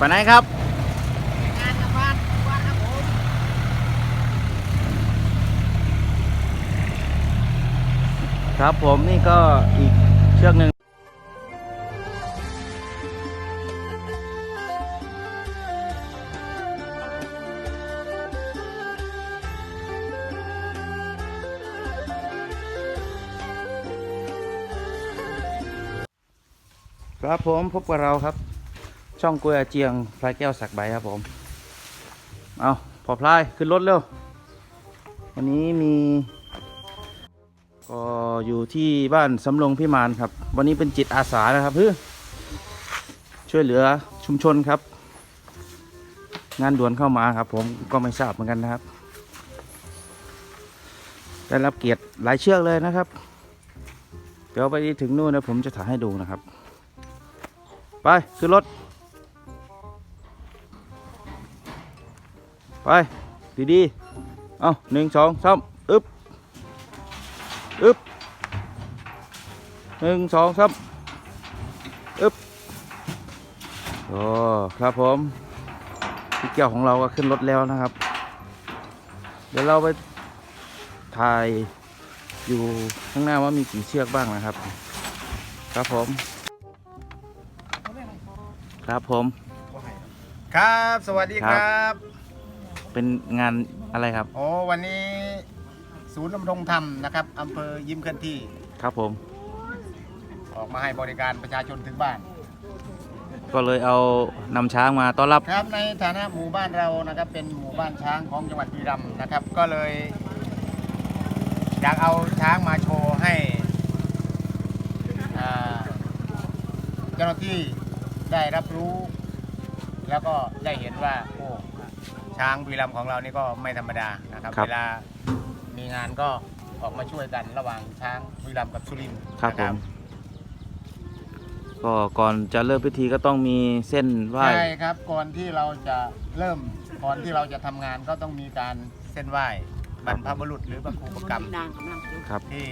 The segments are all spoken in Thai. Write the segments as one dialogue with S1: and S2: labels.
S1: ไปไหนครับ
S2: งานกับบ้านบ้านครับผม
S1: ครับผมนี่ก็อีกเชือกหนึ่งครับผมพบกับเราครับ ช่องกล้วยอาเจียงพลายแก้วสักใบครับผม เอาพอพลายขึ้นรถเร็ว วันนี้มีก็อยู่ที่บ้านสำโรงพิมานครับ วันนี้เป็นจิตอาสานะครับเพื่อช่วยเหลือชุมชนครับ งานด่วนเข้ามาครับ ผมก็ไม่ทราบเหมือนกันนะครับ ได้รับเกียรติหลายเชือกเลยนะครับ เดี๋ยวไปถึงนู่นนะผมจะถ่ายให้ดูนะครับ ไปขึ้นรถ ไปดีๆเอาหนึ่งสองสามอึ๊บอึ๊บหนึ่งสองสามอึ๊บโอ้ครับผมพี่เกี่ยวของเราก็ขึ้นรถแล้วนะครับ เดี๋ยวเราไปถ่ายอยู่ข้างหน้าว่ามีกี่เชือกบ้างนะครับ ครับผม ครับผม
S2: ครับ สวัสดีครับ
S1: เป็นงานอะไรครับ
S2: โอ้วันนี้ศูนย์ดำรงธรรมนะครับอำเภอยิ้มเคลื่อนที่
S1: ครับผม
S2: ออกมาให้บริการประชาชนถึงบ้าน
S1: ก็เลยเอานำช้างมาต้อนรับ
S2: ครับในฐานะหมู่บ้านเรานะครับ เป็นหมู่บ้านช้างของจังหวัดบุรีรัมย์นะครับ ก็เลยอยากเอาช้างมาโชว์ให้อ่าเจ้าหน้าที่ได้รับรู้ แล้วก็ได้เห็นว่าโอ้ ช้างบุรีรัมย์ของเรานี่ก็ไม่ธรรมดานะครับ
S1: ครับ
S2: เวลามีงานก็ออกมาช่วยกันระหว่างช้างบุรีรัมย์กับสุรินทร์
S1: ครับ
S2: นะ
S1: ผม ก็ก่อนจะเริ่มพิธีก็ต้องมีเส้นไหว้
S2: ใช่ครับก่อนที่เราจะเริ่มก่อนที่เราจะทำงานก็ต้องมีการเส้นไหว้บรรพบุรุษหรือบรรพบุรุษกรรม
S1: ครับ
S2: ที่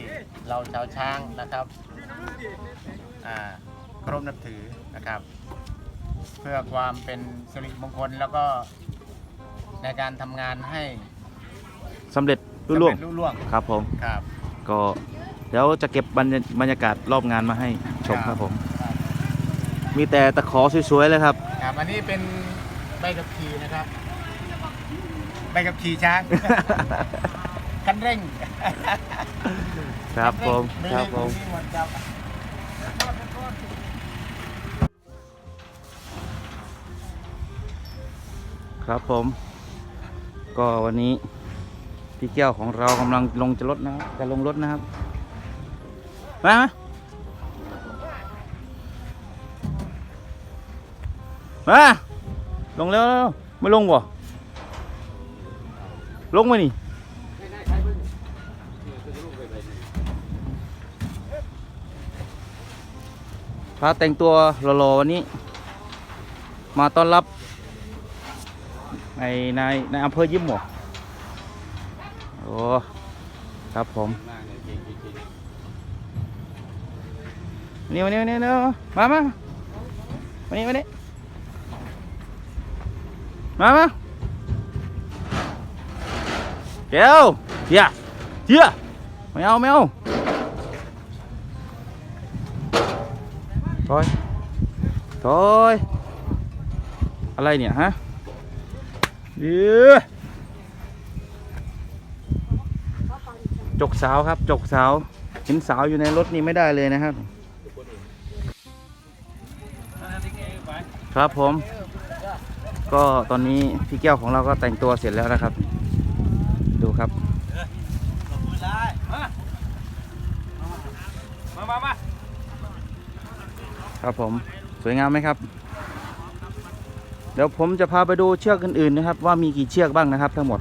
S2: เราชาวช้างนะครับอ่าเคารพนับถือนะครับ เพื่อความเป็นสิริมงคลแล้วก็ ในการทำงานให้
S1: สำเร็จรุ่ล่วง
S2: สำเร็จรุ่ล่วง
S1: ครับผม
S2: ครับ
S1: ก็เดี๋ยวจะเก็บบรรยบรรยากาศรอบงานมาให้ชมครับผม
S2: ครับ
S1: มีแต่ตะขอสวยๆเลยครับ
S2: ครับอันนี้เป็นใบขับขี่นะครับใบขับขี่ช้าง คันเร่ง
S1: ครับผม
S2: ไม่
S1: ครับ
S2: เร่ง
S1: ผม
S2: นี่หมดครับ
S1: ครับผม ก็วันนี้พี่แก้วของเรากำลังลงจะรถนะครับจะลงรถนะครับ มามามาลงแล้วไม่ลงบ่ลงมานี่พาแต่งตัวหล่อๆวันนี้ มาต้อนรับ ในในในอำเภอยิ้มหมวกโอ้ครับผมนี่มานี่มานี่มามามามานี่มานี่มามาเดี๋ยวเฮียเฮียไม่เอาไม่เอาถอยถอยอะไร เดี๋ยวจกสาวครับ จกสาวเห็นสาวอยู่ในรถนี่ไม่ได้เลยนะครับ ครับผม ก็ตอนนี้พี่แก้วของเราก็แต่งตัวเสร็จแล้วนะครับ ดูครับ
S2: มามามา
S1: ครับผม สวยงามไหมครับ ดี๋ยวผมจะพาไปดูเชือกอื่นๆนะครับ ว่ามีกี่เชือกบ้างนะครับ ทั้งหมด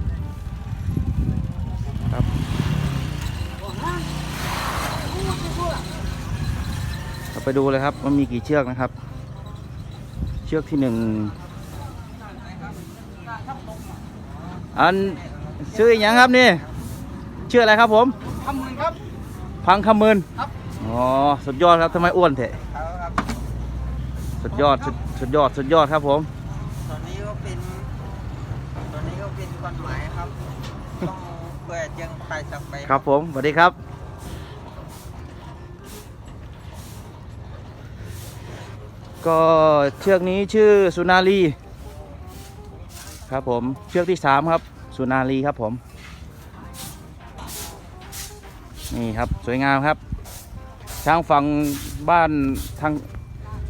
S1: ครับเราไปดูเลยครับว่ามีกี่เชือกนะครับ เชือกที่หนึ่งอันชื่ออหย่างครับนี่ชื่ออะไรครับผม
S2: ทำมือครับ
S1: พังคำมืน
S2: ครับ
S1: อ๋อสุดยอดครับทำไมอ้วนเถอะ
S2: ครับ
S1: สุดยอดสุดสุดยอดสุดยอดครับผม
S3: นหมายครับ ต้องเปิดยังไปสักไป
S1: ครับผมสวัสดีครับ ก็เชือกนี้ชื่อสุนารีครับผมเชือกที่สามครับ สุนารีครับผม นี่ครับสวยงามครับทางฝั่งบ้านทาง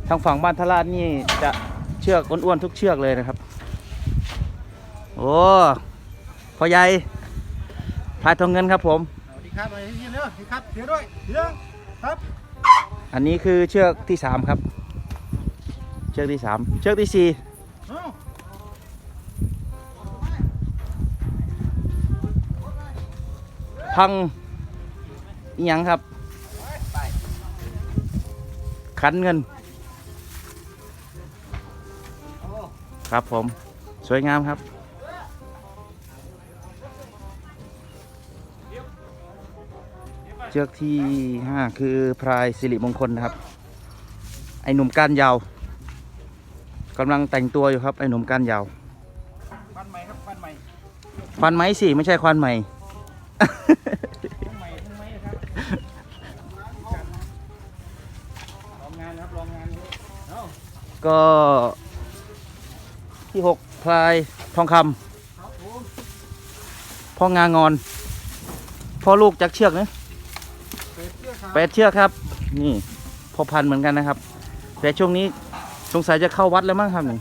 S1: ทางฝั่งบ้านทราชนี่จะเชือกอ้วนๆทุกเชือกเลยนะครับ โอ้ พ่อใหญ่พายทองเงินครับผม
S2: สวัสดีครับสวัสดีเด้อสวัสดีครับเดี๋ยวด้วยเดี๋ยวครับ
S1: อันนี้คือเชือกที่สามครับ เชือกที่สามเชือกที่สี่พังอีหยังครับ ขันเงิน ครับผม สวยงามครับ ชือกที่ห้าคือพรายสิริมงคลนะครับ ไอหนุ่มก้านยาวกำลังแต่งตัวอยู่ครับไอหนุ่มก้านยาว
S2: ฟันใหม่ครับฟันใหม่
S1: ควันไหมสิไม่ใช่ควันใหม่
S2: ฟันใหม่ฟันใหม่ครับลองงานครับลองงานเอ้า
S1: ก็ที่หกพลายทองค
S2: ครับผมำ
S1: พ่องางอน พ่อลูกจากเชือกนะ
S2: เปิดเสื้อครับ
S1: แปดเชือกครับ นี่พอพันเหมือนกันนะครับ แต่ช่วงนี้สงสัยจะเข้าวัดแล้วมั้งครับนี่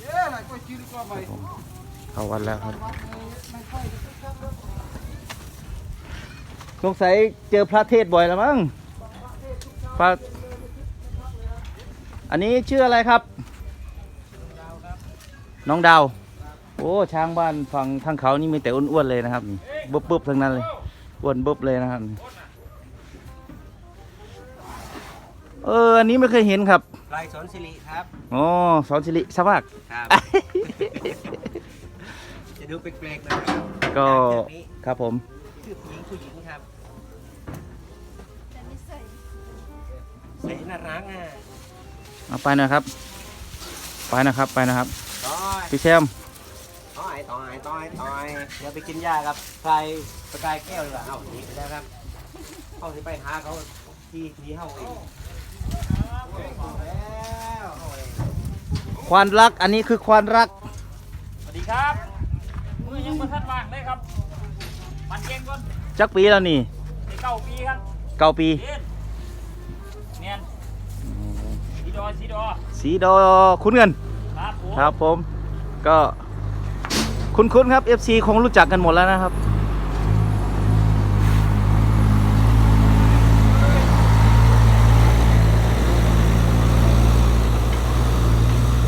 S2: เย้อะไรก็ชื่อก็ไป
S1: เข้าวัดแล้วครับ สงสัยเจอพระเทศบ่อยแล้วมั้งพระอันนี้ชื่ออะไรครับ น้องดาว โอ้ช้างบ้านฝั่งทางเขานี่มีแต่อ้วนๆเลยนะครับนี่บึบๆทั้งนั้นเลยอ้วนบึบเลยนะครับ เอออันนี้ไม่เคยเห็นครับ
S3: ลายสนสิริครับ
S1: อ๋อสอนสิริสวัสดิ์
S3: ครับ จะดูแปลกๆหน่อยครับ
S1: ก็
S3: เชือกนี้
S1: ครับผม
S3: ชื่อผู้หญิงผู้หญิงครับใส่น่ารักอะ
S1: เอาไปหนะครับ ไปนะครับไปนะครับ
S3: ต่อย
S1: พี่แชมป์
S3: ต่อยต่อยต่อยต่อยเดี๋ยวไปกินหญ้ากับใครประกายแก้วดีกว่าเอ้าหนีไปแล้วครับเข้าสิไปหาเขาที่ที่เข้าเอง
S1: ควานรัก อันนี้คือควานรัก
S4: สวัสดีครับมือยังมาทันวางเลยครับปันเก่งก่อน
S1: จักปีแล้วนี่
S4: ในเก้าปีครับ
S1: เก้าปี
S4: เด่นเนียนสีดอสีดอ
S1: สีดอคุ้นเงิน
S4: ครับผม
S1: ครับผม ก็คุ้นๆครับ FC คงรู้จักกันหมดแล้วนะครับ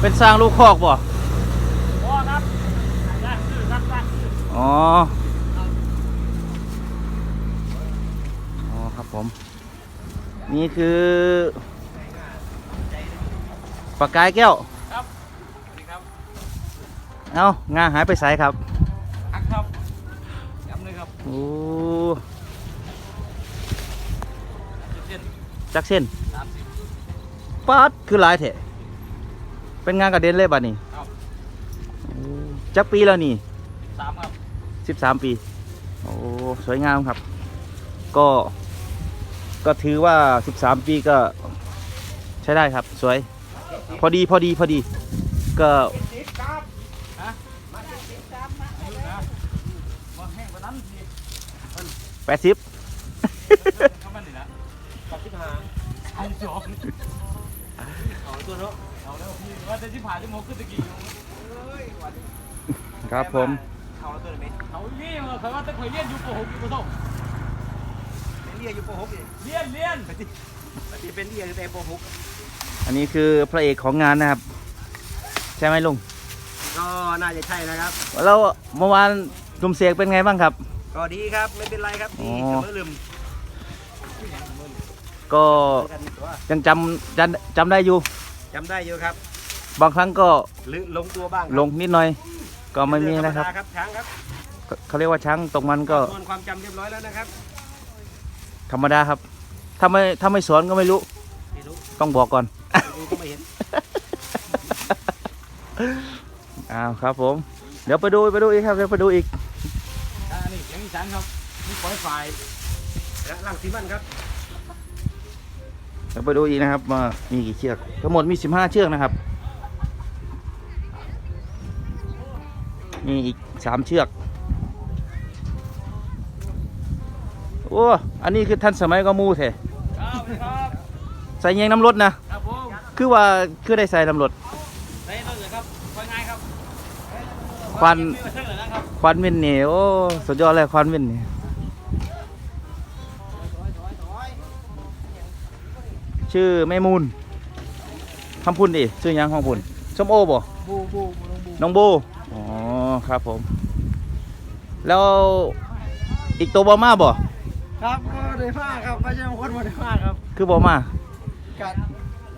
S1: เป็นสร้างลูกคอกบ่
S4: พอครับสร้างชื่อครับสร้างชื่อ
S1: อ๋อ อ๋อครับผม นี่คือปากกายแก้ว
S4: ครับสวัสดีครับ
S1: เอ้างาหายไปใสครับ
S4: อักครับย้ำเลยครับ
S1: โอ้
S4: เส้น
S1: จักเส้น
S4: สามสิบ
S1: ป๊าดคือหลายเถะ เป็นงานกระเด็นเลยบัดนี้
S4: ครับ
S1: โอ้จักปีแล้วนี่
S4: สามครับ
S1: สิบสามปี โอ้สวยงามครับ ก็ ก็ถือว่าสิบสามปีก็ใช้ได้ครับ สวย พอดีพอดีพอดี ก็
S4: ฮะมาเจ็ดสิบสามมาอายุนะมาแห้งกว่านั้นสิ
S1: แปดสิบ
S4: เข้ามาหนิละ
S3: กับที่หา
S4: เอาสอง
S3: เอาตัวเนาะ
S4: เอาแล้วพี่ว่าจะที่ผ่านที่โมขึ้นตะกี้อยู่
S1: ครับผม
S3: เอาตัวไหน
S4: เอาเรียนเคยว่าจะเคยเรียนอยู่ป .6 อยู่ป .2
S3: เป็นเรียอยู่ป .6 นี่
S4: เรียนเรียน
S3: ปฏิเป็นเรียอยู่แต่ป
S1: อันนี้คือพระเอกของงานนะครับ ใช่ไหมลุง
S3: .6 ก็น่าจะใช่นะครับ
S1: แล้วเมื่อวานหนุ่มเสกเป็นไงบ้างครับ
S3: ก็ดีครับไม่เป็นไรครับดี
S1: อ๋อ
S3: เสมอลืม
S1: ก็
S3: กันตัว
S1: ยังจำจำจำได้อยู่
S3: จำได้อยู่ครับ
S1: บางครั้งก็
S3: หรือลงตัวบ้างครับ
S1: ลงนิดหน่อย ก็ไม่มี
S3: เองธ
S1: นะครับ
S3: รรดาครับช้างครับ
S1: ก็เขาเรียกว่าช้างตกมันก็
S3: ทวนความจำเรียบร้อยแล้วนะครับ
S1: ธรรมดาครับ ถ้าไม่ถ้าไม่สอนก็ไม่รู้
S3: ไม่รู้
S1: ต้องบอกก่อน
S3: ดูก็ไม่เห็น
S1: อ้าวครับผม
S3: ค
S1: เดี๋ยวไปดูไปดูอีกครับเดี๋ยวไปดูอีก
S4: อ่านี่เสียงอีสานครับนี่ปล่อยไฟ
S3: และหลังซีมันครับ
S1: เดี๋ยวไปดูอีกนะครับว่ามีกี่เชือกทั้งหมดมี 15 เชือกนะครับมีอีก3เชือกโอ้อันนี้คือทันสมัยก็มูเถอะ
S4: ครับครับ
S1: ใส่เงียงน้ำรถนะ
S4: ครับผม
S1: คือว่าคือได้ใส่น้ำรถ
S4: ได้ต้นเลยครับไฟง่ายครับ
S1: ควัน
S4: มีมาเท่าไหร่นะครับ
S1: ควันวินนี่โอ้สุดยอดเลยควันวินนี่ ชื่อแม่มูลคำพุ่นดิชื่อหยังของพุ่นส้มโอบ่
S4: บูบูบูลงบู
S1: น้องโบอ๋อครับผม แล้วอีกตัวบอมาบ่
S3: ครับก็ได้มากครับไม่ใช่คนมาได้มากครับ
S1: คือบอมา
S3: กัด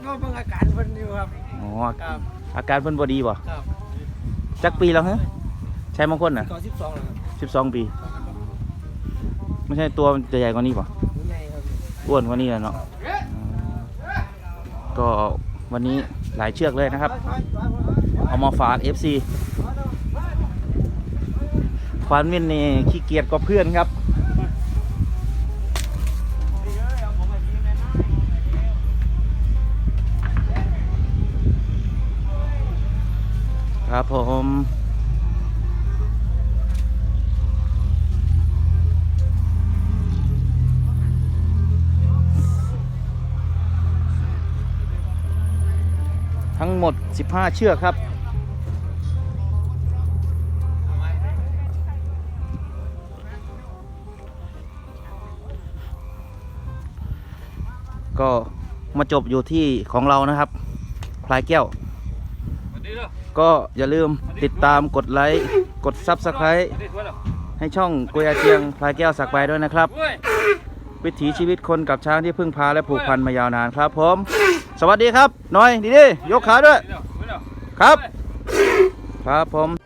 S3: ก็เบิ่งอาการเพิ่นอยู่ครับ
S1: อ๋อ
S3: ครับ
S1: อาการเพิ่นบ่ดีบ่
S3: ครับ
S1: จักปีแล้วฮะใช่บางคนน่ะ
S3: ก่อนสิบสองแล้วครับ
S1: สิบสองปี ไม่ใช่ตัวมันจะใหญ่กว่านี้ป่ะ
S3: ใหญ่ครับ
S1: อ้วนกว่านี้แหละเนาะอืม ก็วันนี้หลายเชือกเลยนะครับ เอามาฝาก FC ฟานวินนี่ขี้เกียจกว่าเพื่อนครับ ครับผม หมด 15 เชือกครับ ก็มาจบอยู่ที่ของเรานะครับ พลายแก้ว
S4: สวัสดีเด้อ
S1: ก็อย่าลืมติดตามกดไลค์ กด Subscribe
S4: สวัสดีทั่วเด้อ
S1: ให้ช่องกุยอาเจียงพลายแก้วสักใบด้วยนะครับ
S4: เว้ย
S1: วิถีชีวิตคนกับช้างที่พึ่งพาและผูกพันมายาวนานครับผม สวัสดีครับน้อยดีดียกขาด้วย ครับ ครับผม